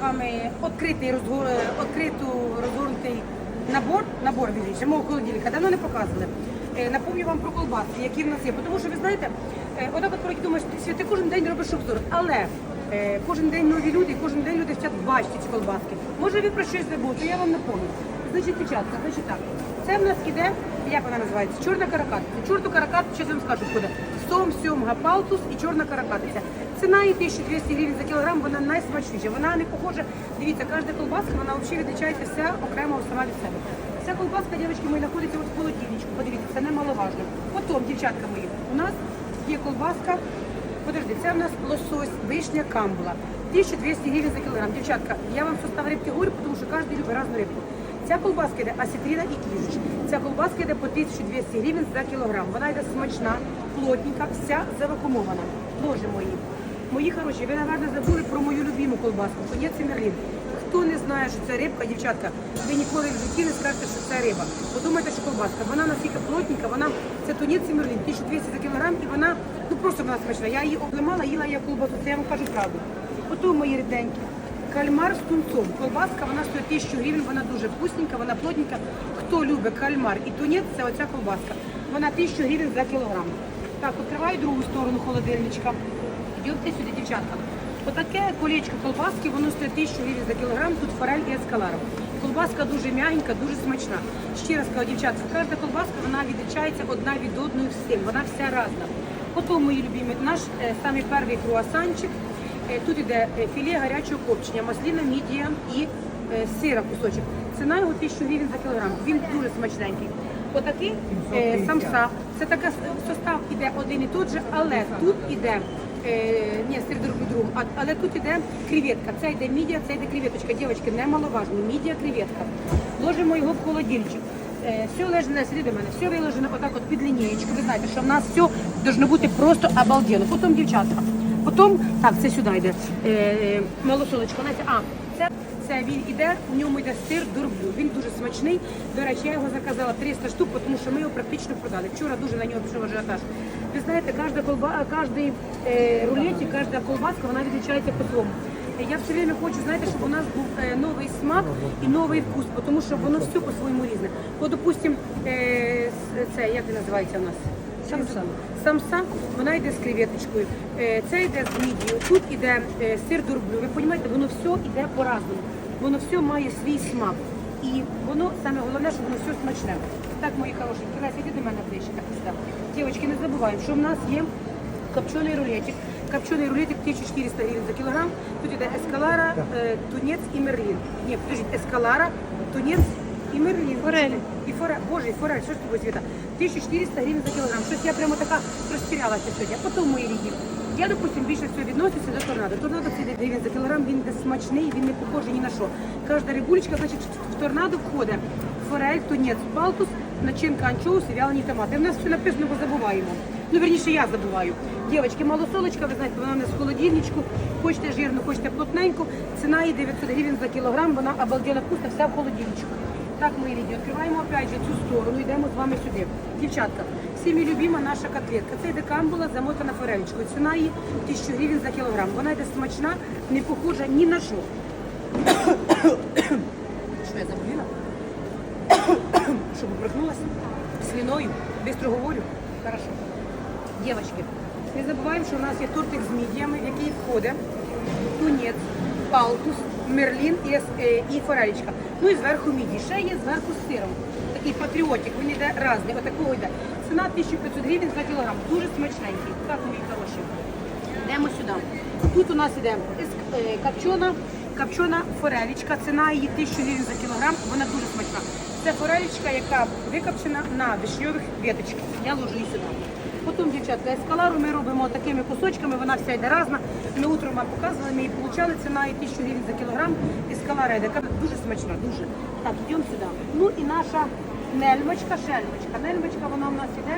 вами відкритий розгор... відкриту розгорнутий набор, набор вірніше, мого холодильника. Давно не показували. Е, Напомню вам про колбаски, які в нас є. Тому що ви знаєте, е, отак от коли думаєш, ти ти кожен день робиш обзор, але е, кожен день нові люди, кожен день люди хочуть бачити ці колбаски. Може ви про щось забули, то я вам напомню. Значить, дівчатка, значить так. Це в нас іде, як вона називається? Чорна каракатиця. Чорну каракатицю, що я вам скажу, буде сом, сьомга, палтус і чорна каракатиця. Ціна її 1200 гривень за кілограм, вона найсмачніша. Вона не похожа. Дивіться, кожна колбаска, вона взагалі відрізняється вся окремо сама від себе. Ця колбаска, дівчатки, мої, знаходиться от в холодильничку. Подивіться, це немаловажно. Потім, дівчатка мої, у нас є колбаска. Подожди, це в нас лосось, вишня, камбула. 1200 гривень за кілограм. Дівчатка, я вам состав рибки говорю, тому що кожен любить різну рибку. Ця колбаска йде асетріна і кіжич. Ця колбаска йде по 1200 гривень за кілограм. Вона йде смачна, плотненька, вся завакумована. Боже мої. Мої хороші, ви, напевно, забули про мою любиму колбаску. І мерлін. Хто не знає, що це рибка, дівчатка, ви ніколи в житті не скажете, що це риба. Подумайте, що колбаска. Вона настільки плотненька, вона це тунець і мерлін, 1200 за кілограм, і вона ну просто вона смачна. Я її облимала, їла я колбасу. Це я вам кажу правду. Ото мої ріденькі. Кальмар з тунцом. Колбаска, вона стоїть 1000 гривень, вона дуже вкусненька, вона плотненька. Хто любить кальмар і тунець, це оця колбаска. Вона 1000 гривень за кілограм. Так, відкриваю другу сторону холодильничка. Йдемте сюди, дівчатка. Отаке колечко колбаски, воно стоїть 1000 гривень за кілограм, тут форель і ескалара. Колбаска дуже м'ягенька, дуже смачна. Ще раз кажу, дівчатка, кожна колбаска вона відрізняється одна від одної всім, вона вся разна. Потім, мої любимі, наш е, самий перший круасанчик. Е, Тут іде е, філе гарячого копчення, масліна, мідія і е, сира кусочок. Ціна його 1000 гривень за кілограм. Він дуже смачненький. Отакий е, самса. Це така состав іде один і той же, але тут іде. Е, ні, серед друг другу, а, але тут йде креветка. Це йде мідія, це йде креветочка. Дівчатки, немаловажно. Мідія, креветка. Ложимо його в холодильничок. Е, все лежне, сиди до мене, все виложено отак от під лінієчку. Ви знаєте, що в нас все должно бути просто обалденно. Потім дівчатка. Потім, так, це сюди йде е, малосолочка. Знаєте, а, це, він іде, в ньому йде сир дурблю. Він дуже смачний. До речі, я його заказала 300 штук, тому що ми його практично продали. Вчора дуже на нього пішов ажіотаж. Ви знаєте, кожна колба, кожний е, рулетик, кожна колбаска, вона відрізняється по-своєму. Е, Я все время хочу, знаєте, щоб у нас був е, новий смак і новий вкус, тому що воно все по-своєму різне. Бо, допустим, е, це як він називається у нас? Самса. Самса, вона йде з креветочкою, е, це йде з мідією, тут йде е, сир дурблю. Ви розумієте, воно все йде по-разному. Воно все має свій смак. І воно саме головне, що воно все смачне. Так, мої хороші, Леся, іди до мене ближче. Так, сюди. Дівчатки, не забуваємо, що в нас є копчений рулетик. Копчений рулетик 1400 гривень за кілограм. Тут іде ескалара, е, тунець і мерлін. Ні, подождіть, ескалара, тунець і мерлін. Форель. І форель. Боже, і форель, що ж тобі світа? 1400 гривень за кілограм. Щось я прямо така розтірялася сьогодні. А потім мої рідні. Я, допустим, більше всього відноситься до торнадо. Торнадо це гривень за кілограм, він йде смачний, він не похожий ні на що. Кожна рибулечка, значить, в торнадо входить форель, тунець, палтус, начинка анчоус і вялені томати. У нас все написано, бо забуваємо. Ну, верніше, я забуваю. Дівчатки, малосолочка, ви знаєте, вона у нас в холодильничку. Хочете жирну, хочете плотненьку. Ціна її 900 гривень за кілограм, вона обалденно вкусна, вся в холодильничку. Так, мої рідні, відкриваємо опять же цю сторону, йдемо з вами сюди. Дівчатка, всіми любима наша котлетка. Це йде камбула замотана форелечкою. Ціна її 1000 гривень за кілограм. Вона йде смачна, не похожа ні на що. Що я заболіла? Щоб прихнулася сліною. Бистро говорю. Хорошо. Дівчатки, не забуваємо, що у нас є тортик з мідіями, в який входить тунець, палтус, мерлін і, е, і форелічка. Ну і зверху міді. Ще є зверху з сиром. Такий патріотик, він йде разний, отакого йде. Ціна 1500 гривень за кілограм. Дуже смачненький. Так, мої хороші. Йдемо сюди. Тут у нас ес- е, копчена, копчена форелечка. Ціна її 1000 гривень за кілограм. Вона дуже смачна. Це форелечка, яка викопчена на вишньових веточках. Я ложу її сюди. Потім, дівчатка, ескалару ми робимо такими кусочками, вона вся йде разна. Ми утром вам показували, ми її получали, ціна її 1000 гривень за кілограм. Ескалара йде дуже смачна, дуже. Так, йдемо сюди. Ну і наша нельмочка, шельмочка. Нельмочка, вона у нас іде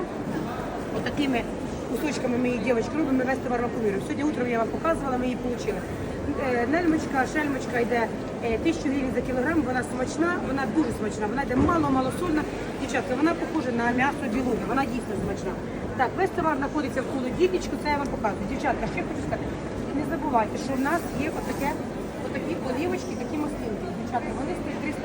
отакими кусочками ми її дівчатки робимо, ми весь товар вакуумуємо. Сьогодні утром я вам показувала, ми її отримали. Е, Нельмочка, шельмочка йде е, 1000 гривень за кілограм, вона смачна, вона дуже смачна, вона йде мало-мало сольна. Дівчатка, вона похожа на м'ясо білуги, вона дійсно смачна. Так, весь товар знаходиться в холодильничку, це я вам показую. Дівчатка, ще хочу сказати, не забувайте, що в нас є отаке, отакі олівочки.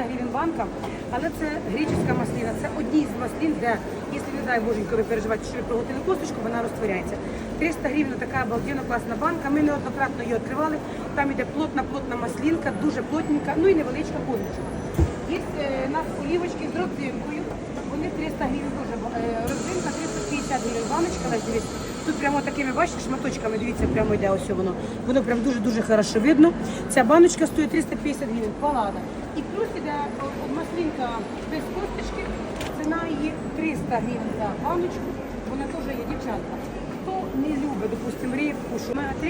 Банка, але це греческа масліна. Це одні з маслін, де, якщо не дай боженько, ви переживаєте, що ви проглотили косточку, вона розтворяється. 300 гривень така обалденно класна банка. Ми неоднократно її відкривали. Там іде плотна, плотна маслінка, дуже плотненька, ну і невеличка козочка. Є е, у нас олівочки з родзинкою. Вони 300 гривень дуже. е, Родзинка 350 гривень. Баночка, дивіться. Тут прямо такими, бачите, шматочками, дивіться, прямо йде ось воно. Воно прям дуже-дуже хорошо видно. Ця баночка стоїть 350 гривень, палада. І плюс іде маслинка без косточки, ціна її 300 гривень за баночку. Вона теж є дівчатка. Хто не любить, допустимо, рибку, омега-3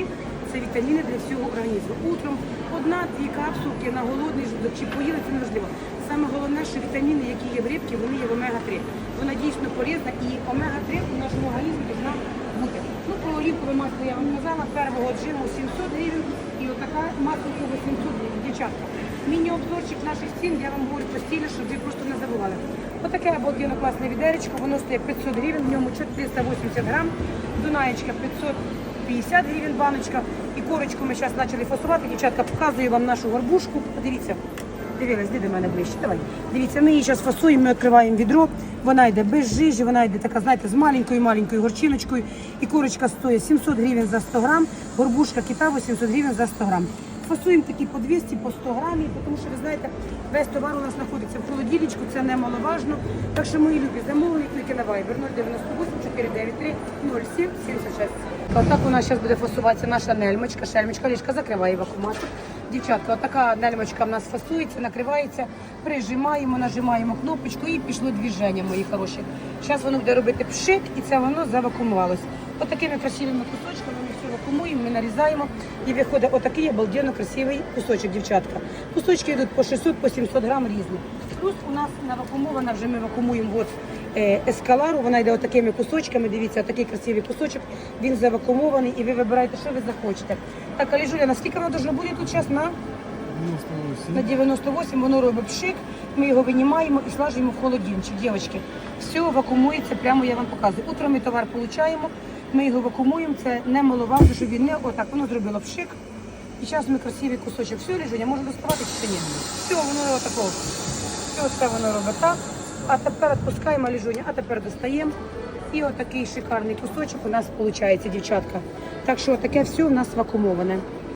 це вітаміни для всього організму. Утром одна-дві капсулки на голодний жудок чи поїли, це неважливо. Саме головне, що вітаміни, які є в рибці, вони є в омега-3. Вона дійсно полезна і омега-3 у нашому організмі повинна бути. Ну, про олівкове масло я вам казала, первого джиму 700 гривень і отака масло 800 гривень. Дівчатка, міні-обзорчик наших цін, я вам говорю постійно, щоб ви просто не забували. Отаке обалденно класне відеречко, воно стоїть 500 гривень, в ньому 480 грам, Дунаєчка 550 гривень баночка. І корочку ми зараз почали фасувати. Дівчатка, показую вам нашу горбушку. Подивіться. Дивилась, де до мене ближче. Давай. Дивіться, ми її зараз фасуємо, ми відкриваємо відро. Вона йде без жижі, вона йде така, знаєте, з маленькою маленькою горчиночкою. І курочка стоїть 700 гривень за 100 грам, горбушка кита 800 гривень за 100 грам. Фасуємо такі по 200, по 100 грамів, тому що ви знаєте, весь товар у нас знаходиться в холодильничку, це немаловажно. Так що мої любі замовлені тільки на Viber 098 493 07 76. Отак у нас зараз буде фасуватися наша нельмочка, шельмочка, ліжка закриває вакууматор. Дівчатка, отака нельмочка в нас фасується, накривається, прижимаємо, нажимаємо кнопочку і пішло движення, мої хороші. Зараз воно буде робити пшик і це воно завакумувалось. Отакими красивими кусочками вакуумуємо, ми нарізаємо і виходить отакий обалденно красивий кусочок, дівчатка. Кусочки йдуть по 600, по 700 грам різні. Плюс у нас навакумована, вже ми вакуумуємо от, е, ескалару, вона йде отакими кусочками, дивіться, отакий красивий кусочок, він завакумований і ви вибираєте, що ви захочете. Так, Аліжуля, наскільки воно должно бути тут час на? На 98 воно робить пшик, ми його винімаємо і слажуємо в холодильничок. Дівчатки, все вакуумується, прямо я вам показую. Утром ми товар получаємо, ми його вакуумуємо, це не маловажно, щоб він не отак, воно зробило пшик. І зараз ми красивий кусочок. Все, Ліжуня, можна доставати чи ні? Все, воно отако. Все це воно робить так. А тепер відпускаємо Ліжуня, а тепер достаємо. І отакий шикарний кусочок у нас виходить, дівчатка. Так що таке все у нас вакуумоване.